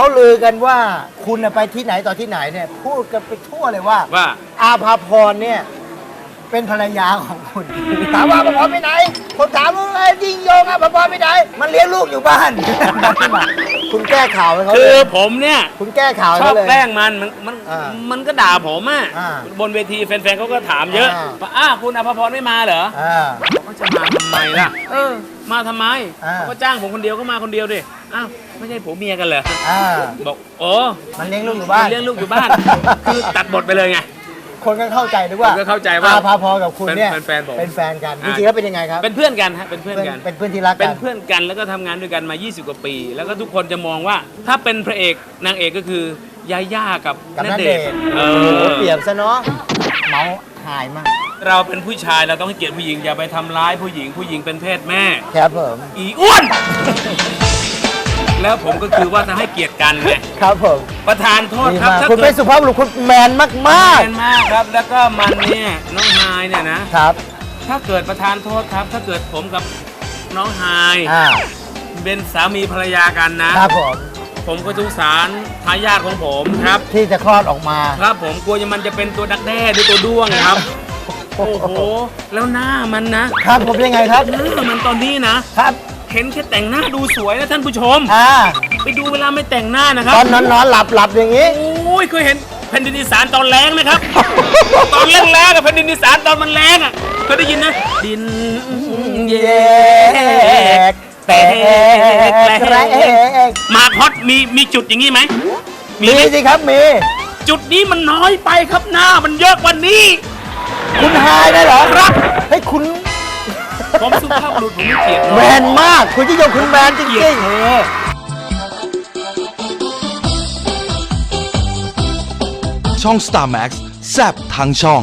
เขาลือกันว่าคุณน่ะไปที่ไหนต่อที่ไหนเนี่ยพูดกันไปทั่วเลยว่า ว่าอาภาพรเนี่ย เป็นภรรยาของคุณ ถามว่าอาภาพรไปไหน คนถามว่าเอ้ยยิงโยงอาภาพรไปไหน มันเลี้ยงลูกอยู่บ้าน คุณแก้ข่าวให้เขาคืเลอยผมเนี่ยคุณแก้ข่าวให้ชอบเขาเลย แกล้งมันมันมันอ่ามันก็ด่าผมอะอ่าบนเวทีแฟนๆเขาก็ถามเยอะอ่า ว่าอ้าวคุณอภพรไม่มาเหรออ่า เขาจะมาทำไมล่ะ เออ มาทำไมอ่า เขาก็จ้างผมคนเดียวก็มาคนเดียวดิอ้าวไม่ใช่ผัวเมียกันเหรออ่า บอกโอ้มันเลี้ยงลูกอยู่บ้าน เลี้ยงลูกอยู่บ้าน คือตัดบทไปเลยไง คนก็เข้าใจด้วยว่าคนก็เข้าใจว่าอาภาพรกับคุณเนี่ยเป็นแฟนผมเป็นแฟนกันจอ่าริงๆแล้วเป็นยังไงครับ เป็นเพื่อนกันฮะเป็นเพื่อนกัน เป็นเพื่อนที่รักเป็กันนเพื่อนกันแล้วก็ทำงานด้วยกันมา 20 กว่าปี แล้วก็ทุกคนจะมองว่าถ้าเป็นพระเอกนางเอกก็คือยาย่ากับกับณนัเดเดชชน์น์เอโอ้โหอเปรียบซะเนาะเมาหายมากเราเป็นผู้ชายเราต้องให้เกียรติผู้หญิงอย่าไปทำร้ายผู้หญิงผู้หญิงเป็นเพศแม่ ครับผม อีอ้วน แล้วผมก็คือว่าจะให้เกียรติกันไงครับผมประธานโทษดีครับมากถ้าคุณเกิเป็นดสุภาพบุรุษคุณแมนมากแมนมากครับ แล้วก็มันเนี่ยน้องไฮายเนี่ยนะ ๆ ครับถ้าเกิดประธานโทษครับ ถ้าเกิดผมกับน้องไฮายอ่าเป็นสามีภรรยากันนะ ครับผมผมก็สงสารทายาทของผมครับ ที่จะคลอดออกมา ครับผมกลัวจะมันจะเป็นตัวดักแด้หรือตัวด้วงครับ โอ้โห แล้วหน้ามันนะครับผมยังไงครับ หน้ามันตอนนี้นะ ครับ เห็นแค่แต่งหน้าดูสวยนะท่านผู้ชม อ่าไปดูเวลาไม่แต่งหน้านะครัตบอนนอนนอนหลับหลับอย่างนี้ โอ้ยเคยเห็นแผ่นดินอีสานตอนแรงไหมครับ ตอนแรงแรงกับแผ่นดินอีสานตอนมันแรงอะเคยได้ยินนะ ดินแยแยกกแตแตกกแตแตกกมาคอตมีมีจุดอย่างนี้ไหมมีไหมสิครับมีจุดนี้มันน้อยไปครับหน้ามันเยอะกว่านี้ คุณหายได้เหรอครับเฮ้ยคุณ ผมสุภาพบุรุษผมไม่เกลียดแมนมากคุณที่ยงคุณแมนจเกลียริดงเธอช่อง Star Max แซบทั้งช่อง